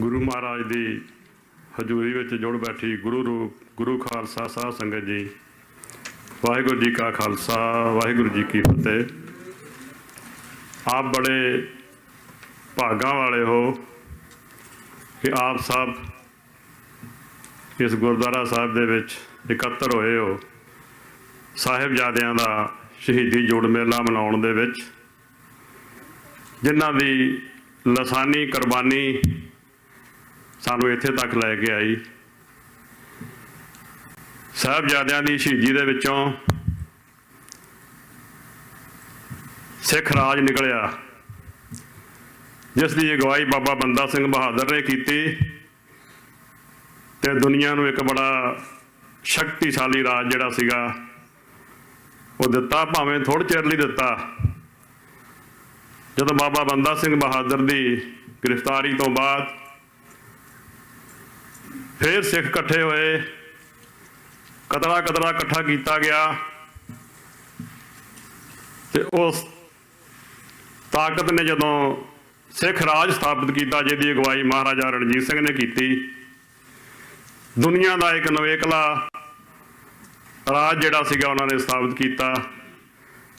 ਗੁਰੂ ਮਹਾਰਾਜ ਦੀ ਹਜ਼ੂਰੀ ਵਿੱਚ ਜੁੜ ਬੈਠੀ ਗੁਰੂ ਰੂਪ, ਗੁਰੂ ਖਾਲਸਾ ਸਾਹਿਬ ਸੰਗਤ ਜੀ। ਵਾਹਿਗੁਰੂ ਜੀ ਕਾ ਖਾਲਸਾ, ਵਾਹਿਗੁਰੂ ਜੀ ਕੀ ਫਤਿਹ। ਆਪ ਬੜੇ ਭਾਗਾਂ ਵਾਲੇ ਹੋ ਕਿ ਆਪ ਸਭ ਇਸ ਗੁਰਦੁਆਰਾ ਸਾਹਿਬ ਦੇ ਵਿੱਚ ਇਕੱਤਰ ਹੋਏ ਹੋ। ਸਾਹਿਬਜ਼ਾਦਿਆਂ ਦਾ ਸ਼ਹੀਦੀ ਜੋੜ ਮੇਲਾ ਮਨਾਉਣ ਦੇ ਵਿੱਚ, ਜਿਨ੍ਹਾਂ ਦੀ ਲਸਾਨੀ, ਕੁਰਬਾਨੀ ਸਾਨੂੰ ਇੱਥੇ ਤੱਕ ਲੈ ਕੇ ਆਈ। ਸਾਹਿਬਜ਼ਾਦਿਆਂ ਦੀ ਸ਼ਹੀਦੀ ਦੇ ਵਿੱਚੋਂ ਸਿੱਖ ਰਾਜ ਨਿਕਲਿਆ, ਜਿਸ ਦੀ ਅਗਵਾਈ ਬਾਬਾ ਬੰਦਾ ਸਿੰਘ ਬਹਾਦਰ ਨੇ ਕੀਤੀ ਤੇ ਦੁਨੀਆ ਨੂੰ ਇੱਕ ਬੜਾ ਸ਼ਕਤੀਸ਼ਾਲੀ ਰਾਜ ਜਿਹੜਾ ਸੀਗਾ, ਉਹ ਦਿੱਤਾ, ਭਾਵੇਂ ਥੋੜ੍ਹੇ ਚਿਰ ਲਈ ਦਿੱਤਾ। ਜਦੋਂ ਬਾਬਾ ਬੰਦਾ ਸਿੰਘ ਬਹਾਦਰ ਦੀ ਗ੍ਰਿਫਤਾਰੀ ਤੋਂ ਬਾਅਦ ਫਿਰ ਸਿੱਖ ਇਕੱਠੇ ਹੋਏ। ਕਤਰਾ ਕਤਰਾ ਇਕੱਠਾ ਕੀਤਾ ਗਿਆ। ਤੇ ਉਸ ਤਾਕਤ ਨੇ ਜਦੋਂ ਸਿੱਖ ਰਾਜ ਸਥਾਪਿਤ ਕੀਤਾ, ਜਿਹਦੀ ਅਗਵਾਈ ਮਹਾਰਾਜਾ ਰਣਜੀਤ ਸਿੰਘ ਨੇ ਕੀਤੀ। ਦੁਨੀਆ ਦਾ ਇੱਕ ਨਵੇਕਲਾ ਰਾਜ ਜਿਹੜਾ ਸੀਗਾ, ਉਹਨਾਂ ਨੇ ਸਥਾਪਿਤ ਕੀਤਾ।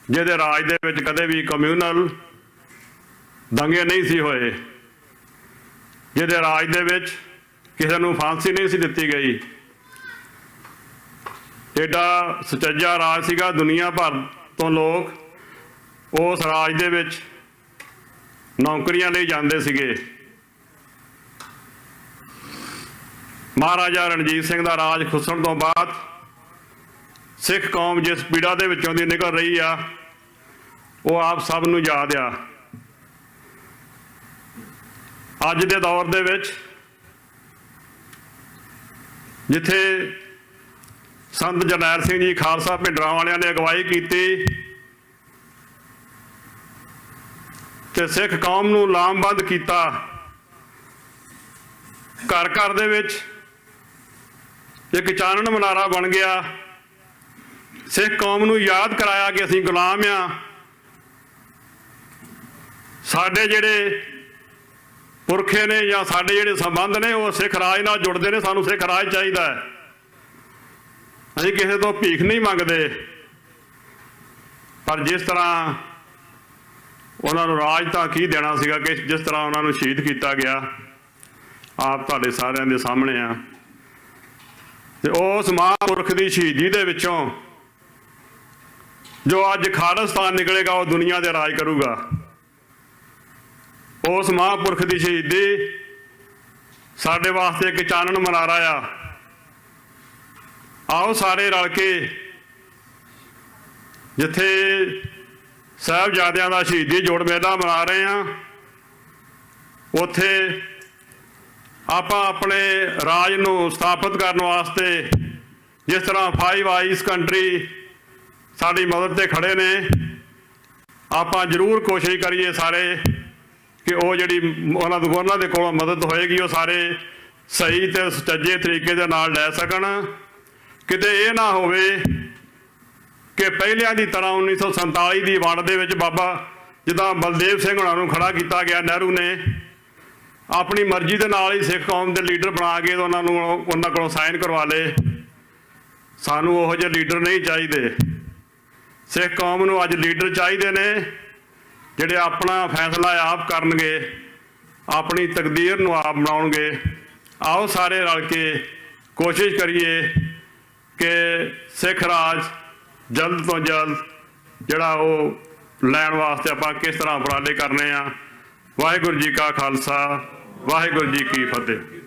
ਜਿਹਦੇ ਰਾਜ ਦੇ ਵਿੱਚ ਕਦੇ ਵੀ ਕਮਿਊਨਲ ਦੰਗੇ ਨਹੀਂ ਸੀ ਹੋਏ। ਜਿਹਦੇ ਰਾਜ ਦੇ ਵਿੱਚ ਕਿਸੇ ਨੂੰ ਫਾਂਸੀ ਨਹੀਂ ਸੀ ਦਿੱਤੀ ਗਈ। ਐਡਾ ਸੁਚੱਜਾ ਰਾਜ ਸੀਗਾ ਦੁਨੀਆ ਭਰ ਤੋਂ ਲੋਕ ਉਸ ਰਾਜ ਦੇ ਵਿੱਚ ਨੌਕਰੀਆਂ ਲਈ ਜਾਂਦੇ ਸੀਗੇ। ਮਹਾਰਾਜਾ ਰਣਜੀਤ ਸਿੰਘ ਦਾ ਰਾਜ ਖੁੱਸਣ ਤੋਂ ਬਾਅਦ ਸਿੱਖ ਕੌਮ ਜਿਸ ਪੀੜਾ ਦੇ ਵਿੱਚੋਂ ਦੀ ਨਿਕਲ ਰਹੀ ਆ, ਉਹ ਆਪ ਸਭ ਨੂੰ ਯਾਦ ਆ। ਅੱਜ ਦੇ ਦੌਰ ਦੇ ਵਿੱਚ ਜਿੱਥੇ ਸੰਤ ਜਰਨੈਲ ਸਿੰਘ ਜੀ ਖਾਲਸਾ ਭਿੰਡਰਾਂ ਵਾਲਿਆਂ ਨੇ ਅਗਵਾਈ ਕੀਤੀ ਤੇ ਸਿੱਖ ਕੌਮ ਨੂੰ ਲਾਮਬੰਦ ਕੀਤਾ। ਘਰ ਘਰ ਦੇ ਵਿੱਚ ਇੱਕ ਚਾਨਣ ਮਨਾਰਾ ਬਣ ਗਿਆ। ਸਿੱਖ ਕੌਮ ਨੂੰ ਯਾਦ ਕਰਾਇਆ ਕਿ ਅਸੀਂ ਗੁਲਾਮ ਆ। ਸਾਡੇ ਜਿਹੜੇ ਪੁਰਖੇ ਨੇ ਜਾਂ ਸਾਡੇ ਜਿਹੜੇ ਸੰਬੰਧ ਨੇ, ਉਹ ਸਿੱਖ ਰਾਜ ਨਾਲ ਜੁੜਦੇ ਨੇ, ਸਾਨੂੰ ਸਿੱਖ ਰਾਜ ਚਾਹੀਦਾ ਹੈ। ਅਸੀਂ ਕਿਸੇ ਤੋਂ ਭੀਖ ਨਹੀਂ ਮੰਗਦੇ। ਪਰ ਜਿਸ ਤਰ੍ਹਾਂ ਉਹਨਾਂ ਨੂੰ ਰਾਜ ਤਾਂ ਕੀ ਦੇਣਾ ਸੀਗਾ ਕਿ ਜਿਸ ਤਰ੍ਹਾਂ ਉਹਨਾਂ ਨੂੰ ਸ਼ਹੀਦ ਕੀਤਾ ਗਿਆ, ਆਪ ਤੁਹਾਡੇ ਸਾਰਿਆਂ ਦੇ ਸਾਹਮਣੇ ਆ। ਤੇ ਉਸ ਮਹਾਂਪੁਰਖ ਦੀ ਸ਼ਹੀਦੀ ਦੇ ਵਿੱਚੋਂ ਜੋ ਅੱਜ ਖਾਲਿਸਤਾਨ ਨਿਕਲੇਗਾ, ਉਹ ਦੁਨੀਆ ਦੇ ਰਾਜ ਕਰੂਗਾ। ਉਸ ਮਹਾਂਪੁਰਖ ਦੀ ਸ਼ਹੀਦੀ ਸਾਡੇ ਵਾਸਤੇ ਇੱਕ ਚਾਨਣ ਮਨਾਰਾ ਆ। ਆਓ ਸਾਰੇ ਰਲ ਕੇ ਜਿੱਥੇ ਸਾਹਿਬਜ਼ਾਦਿਆਂ ਦਾ ਸ਼ਹੀਦੀ ਜੋੜ ਮੇਲਾ ਮਨਾ ਰਹੇ ਆ ਉੱਥੇ ਆਪਾਂ ਆਪਣੇ ਰਾਜ ਨੂੰ ਸਥਾਪਿਤ ਕਰਨ ਵਾਸਤੇ ਜਿਸ ਤਰ੍ਹਾਂ ਫਾਈਵ ਆਈਸ ਕੰਟਰੀ ਸਾਡੀ ਮਦਦ ਤੇ ਖੜੇ ਨੇ, ਆਪਾਂ ਜ਼ਰੂਰ ਕੋਸ਼ਿਸ਼ ਕਰੀਏ ਸਾਰੇ ਕਿ ਉਹ ਜਿਹੜੀ ਉਹਨਾਂ ਤੋਂ ਉਹਨਾਂ ਦੇ ਕੋਲੋਂ ਮਦਦ ਹੋਏਗੀ, ਉਹ ਸਾਰੇ ਸਹੀ ਤੇ ਸੁਚੱਜੇ ਤਰੀਕੇ ਦੇ ਨਾਲ ਲੈ ਸਕਣ। ਕਿਤੇ ਇਹ ਨਾ ਹੋਵੇ ਕਿ ਪਹਿਲਿਆਂ ਦੀ ਤਰ੍ਹਾਂ 1947 ਦੀ ਵੰਡ ਦੇ ਵਿੱਚ ਬਾਬਾ ਜਿੱਦਾਂ ਬਲਦੇਵ ਸਿੰਘ ਹੁਣਾਂ ਨੂੰ ਖੜਾ ਕੀਤਾ ਗਿਆ ਨਹਿਰੂ ਨੇ, ਆਪਣੀ ਮਰਜ਼ੀ ਦੇ ਨਾਲ ਹੀ ਸਿੱਖ ਕੌਮ ਦੇ ਲੀਡਰ ਬਣਾ ਕੇ ਉਹਨਾਂ ਨੂੰ ਉਹਨਾਂ ਕੋਲੋਂ ਸਾਈਨ ਕਰਵਾ ਲਏ। ਸਾਨੂੰ ਉਹੋ ਜਿਹੇ ਲੀਡਰ ਨਹੀਂ ਚਾਹੀਦੇ। ਸਿੱਖ ਕੌਮ ਨੂੰ ਅੱਜ ਲੀਡਰ ਚਾਹੀਦੇ ਨੇ। ਜਿਹੜੇ ਆਪਣਾ ਫੈਸਲਾ ਆਪ ਕਰਨਗੇ, ਆਪਣੀ ਤਕਦੀਰ ਨੂੰ ਆਪ ਬਣਾਉਣਗੇ, ਆਓ ਸਾਰੇ ਰਲ ਕੇ ਕੋਸ਼ਿਸ਼ ਕਰੀਏ ਕਿ ਸਿੱਖ ਰਾਜ ਜਲਦ ਤੋਂ ਜਲਦ ਜਿਹੜਾ ਉਹ ਲੈਣ ਵਾਸਤੇ ਆਪਾਂ ਕਿਸ ਤਰ੍ਹਾਂ ਉਪਰਾਲੇ ਕਰਨੇ ਆ। ਵਾਹਿਗੁਰੂ ਜੀ ਕਾ ਖਾਲਸਾ, ਵਾਹਿਗੁਰੂ ਜੀ ਕੀ ਫਤਿਹ।